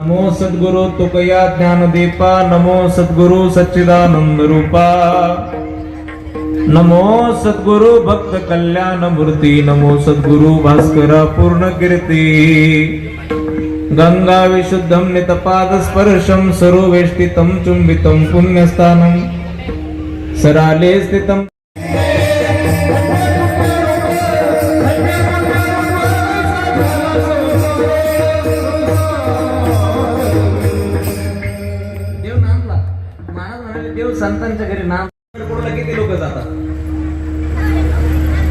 नमो सद्गुरु तुकया ज्ञानदीपा नमो सद्गुरु सच्चिदानंद रूपा। नमो सद्गुरु भक्त कल्याण मूर्ती नमो सद्गुरु भास्करा पूर्ण कीर्ती गंगा विशुद्धम नितपाद स्पर्शम सरोवेष्टितम चुंबितम पुण्यस्थानम सराले स्थितं संतांच्या घरी नाम किती लोक जातात?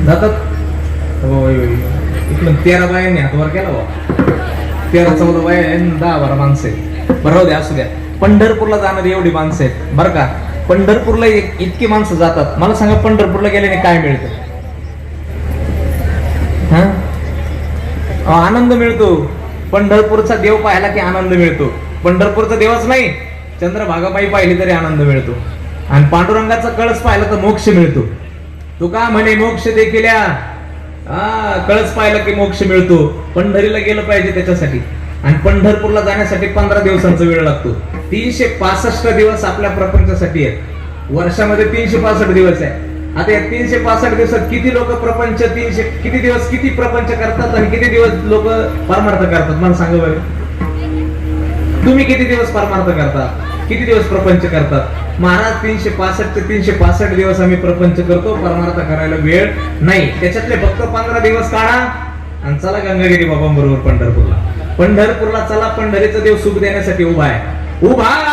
जातात? होय होय इकडून तेरा बायांनी हातवर केला बा तेरा चौदा बाया दहा बारा माणसं आहेत. बरं राहू द्या असू द्या. पंढरपूरला जाणारी एवढी माणसं आहेत बरं का? पंढरपूरला इतकी माणसं जातात. मला सांगा पंढरपूरला गेल्याने काय मिळतं? हा? अहो, आनंद मिळतो. पंढरपूरचा देव पाहायला की आनंद मिळतो. पंढरपूरचा देवच नाही. चंद्रभागाबाई पाहिली तरी आनंद मिळतो. आणि पांडुरंगाचा कळस पाहिला तर मोक्ष मिळतो. तू का म्हणे मोक्ष देखील या. कळस पाहिला की मोक्ष मिळतो. पंढरीला गेलं पाहिजे त्याच्यासाठी. आणि पंढरपूरला जाण्यासाठी पंधरा दिवसांचा वेळ लागतो. तीनशे पासष्ट दिवस आपल्या प्रपंचासाठी आहेत. वर्षामध्ये तीनशे पासष्ट दिवस आहे. आता या तीनशे पासष्ट दिवसात किती लोक प्रपंच तीनशे किती दिवस किती प्रपंच करतात आणि किती दिवस लोक परमार्थ करतात? मला सांगा बरं. तुम्ही किती दिवस परमार्थ करता? किती दिवस प्रपंच करतात? महाराज तीनशे पासष्ट ते तीनशे पासष्ट दिवस आम्ही प्रपंच करतो. परमार्थ करायला वेळ नाही. त्याच्यातले फक्त पंधरा दिवस काढा आणि चला गंगागिरी बाबा बरोबर पंढरपूरला. पंढरपूरला चला पंढरीचा देव सुख देण्यासाठी उभा आहे. उभा!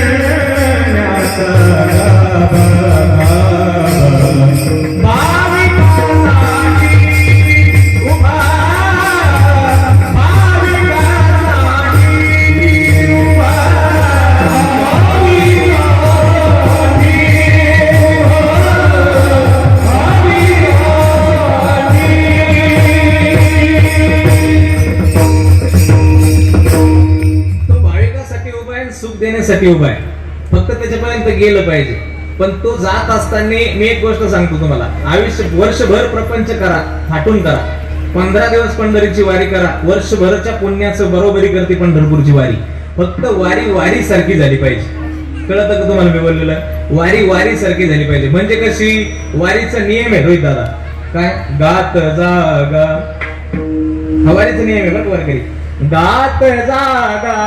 देण्यासाठी उभा आहे. फक्त त्याच्यापर्यंत गेलं पाहिजे. पण तो जात असताना मी एक गोष्ट सांगतो तुम्हाला. आयुष्य वर्षभर प्रपंच करा थाटून करा. पंधरा दिवस पंढरीची वारी करा. वर्षभरच्या पुण्याचं बरोबरी करते पंढरपूरची वारी. फक्त वारी वारी सारखी झाली पाहिजे. कळत का तुम्हाला मी बोललेलं? वारी वारी सारखी झाली पाहिजे. म्हणजे कशी? वारीचा नियम आहे रोहित दादा. काय? गात जागा. हवारीचा नियम आहे बरं वारकरी? गात जागा.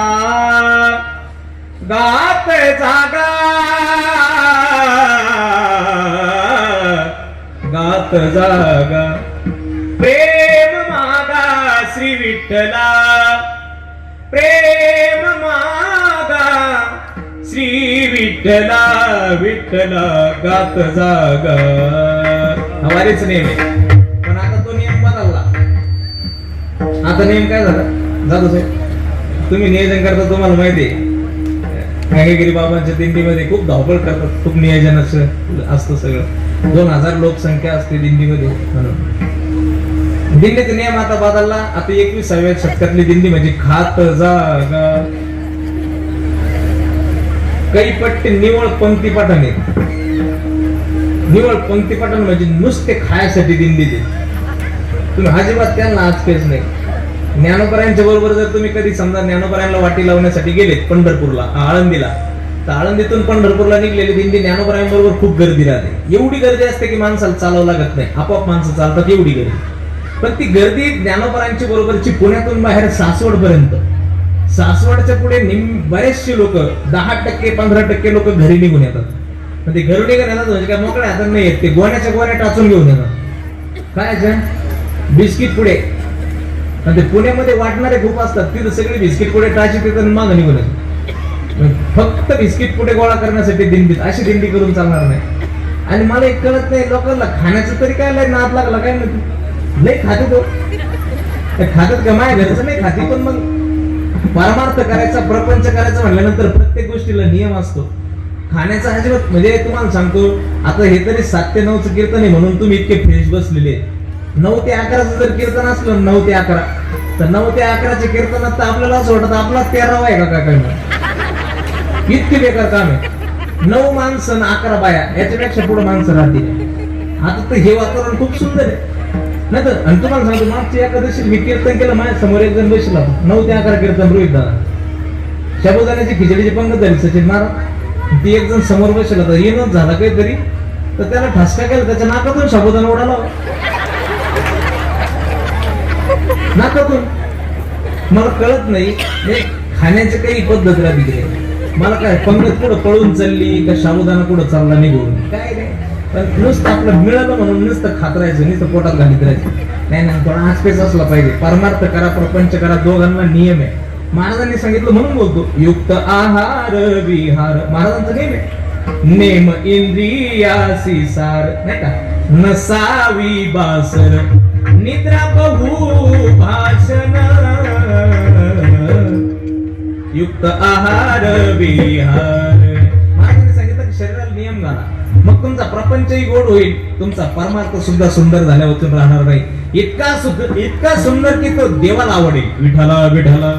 गात जागा. गात जागा. प्रेम मागा श्री विठ्ठला. प्रेम मागा श्री विठ्ठला. विठ्ठला गात जागा. हवारीच नियम आहे पण आता तो नियम बदलला. आता नेम काय झालं? जातो साहेब तुम्ही नियोजन करता तुम्हाला माहिती आहे. गांगेगिरी बाबांच्या दिंडीमध्ये खूप धावपळ करतात. खूप नियोजन असं असतं सगळं. दोन हजार लोकसंख्या असते दिंडीमध्ये. म्हणून दिंडीचा नियम आता बदलला. आता एकविसाव्या शतकातली दिंडी म्हणजे खात जा काही पट्टे निवळ पंक्ती पाठाने निवळ पंक्ती पठण म्हणजे नुसते खायसाठी दिंडी दे. तुम्ही अजिबात त्यांना आज पेच नाही. ज्ञानोपरायांच्या बरोबर जर तुम्ही कधी समजा ज्ञानोपरायांना वाटी लावण्यासाठी गेलेत पंढरपूरला आळंदीला तर आळंदीतून पंढरपूरला निघलेली दिंडी ज्ञानोपरायांबरोबर खूप गर्दी राहते. एवढी गर्दी असते की माणसाला चालावं लागत नाही. आपोआप माणसं चालतात एवढी गर्दी. पण ती गर्दी ज्ञानोपरायांची बरोबरची पुण्यातून बाहेर सासवड पर्यंत सासवडच्या पुढे निम बरेचसे लोक दहा टक्के पंधरा टक्के लोक घरी निघून येतात. पण ते घरी निघून येतात म्हणजे काय मोकळ्या हातात नाही येत ते गोण्याच्या गोण्या टाचून घेऊन येतात. काय बिस्किट पुढे. आणि ते पुण्यामध्ये वाटणारे खूप असतात. तिथं सगळे बिस्किट पुढे टाची तिथं मागं निघून फक्त बिस्किट पुढे गोळा करण्यासाठी दिंडीत अशी दिंडी करून चालणार नाही. आणि मला एक कळत नाही लोकांना खाण्याचं तरी काय लय नाद लागला काय माहिती? लय खाते तो. खातात का माझ्या घरचं नाही खाते पण मग परमार्थ करायचा प्रपंच करायचा म्हटल्यानंतर प्रत्येक गोष्टीला नियम असतो. खाण्याचा अजिबात म्हणजे तुम्हाला सांगतो आता हे तरी सात ते नऊचं कीर्तन आहे म्हणून तुम्ही इतके फ्रेश बसलेले नऊ ते अकराचं जर कीर्तन असलं नऊ ते अकरा. तर नऊ ते अकराच्या कीर्तनात तर आपल्याला असं वाटत आपलाच तेरावा आहे का काय काय इतके बेकार काम आहे. नऊ माणसं आणि अकरा बाया याच्यापेक्षा पुढे माणसं राहतील. आता तर हे वातावरण खूप सुंदर आहे. नाही तर आणि तुम्हाला सांगतो मागची एकादशी मी कीर्तन केलं माझ्यासमोर एक जण बसला. नऊ ते अकरा कीर्तन रोहित दादा. शाबुदाण्याची खिचडीची पंगत झाली सचिन महाराज. ती एक जण समोर बसला तर येणं झाला काहीतरी. तर त्याला ठसका केला त्याच्या नाकातून शाबुदाना उडाला. नाकातून मला कळत नाही हे खाण्याची काही पद्धत राहिली मला काय पंगत कुठं पळून चालली का शाबुदाना कुठं चालला निघून? काय नाही पण नुसतं आपलं मिळालं म्हणून नुसतं खात राहायचं नुसतं पोटात घालीत राहायचं. नाही नाही थोडा आसपेस असला पाहिजे. परमार्थ करा प्रपंच करा दोघांना नियम आहे. महाराजांनी सांगितलं म्हणून बोलतो युक्त आहार विहार. महाराजांचा नेम आहे. नेम इंद्रियासी सार नाही का? नसावी बासर. निद्रा बहु भाषण. युक्त आहार विहार. महाराजांनी सांगितलं की शरीराला नियम घाला. मग तुमचा प्रपंचही गोड होईल. तुमचा परमार्थ सुद्धा सुंदर झाल्यावर राहणार नाही. इतका सुंदर इतका सुंदर की तो देवाला आवडेल. विठाला विठाला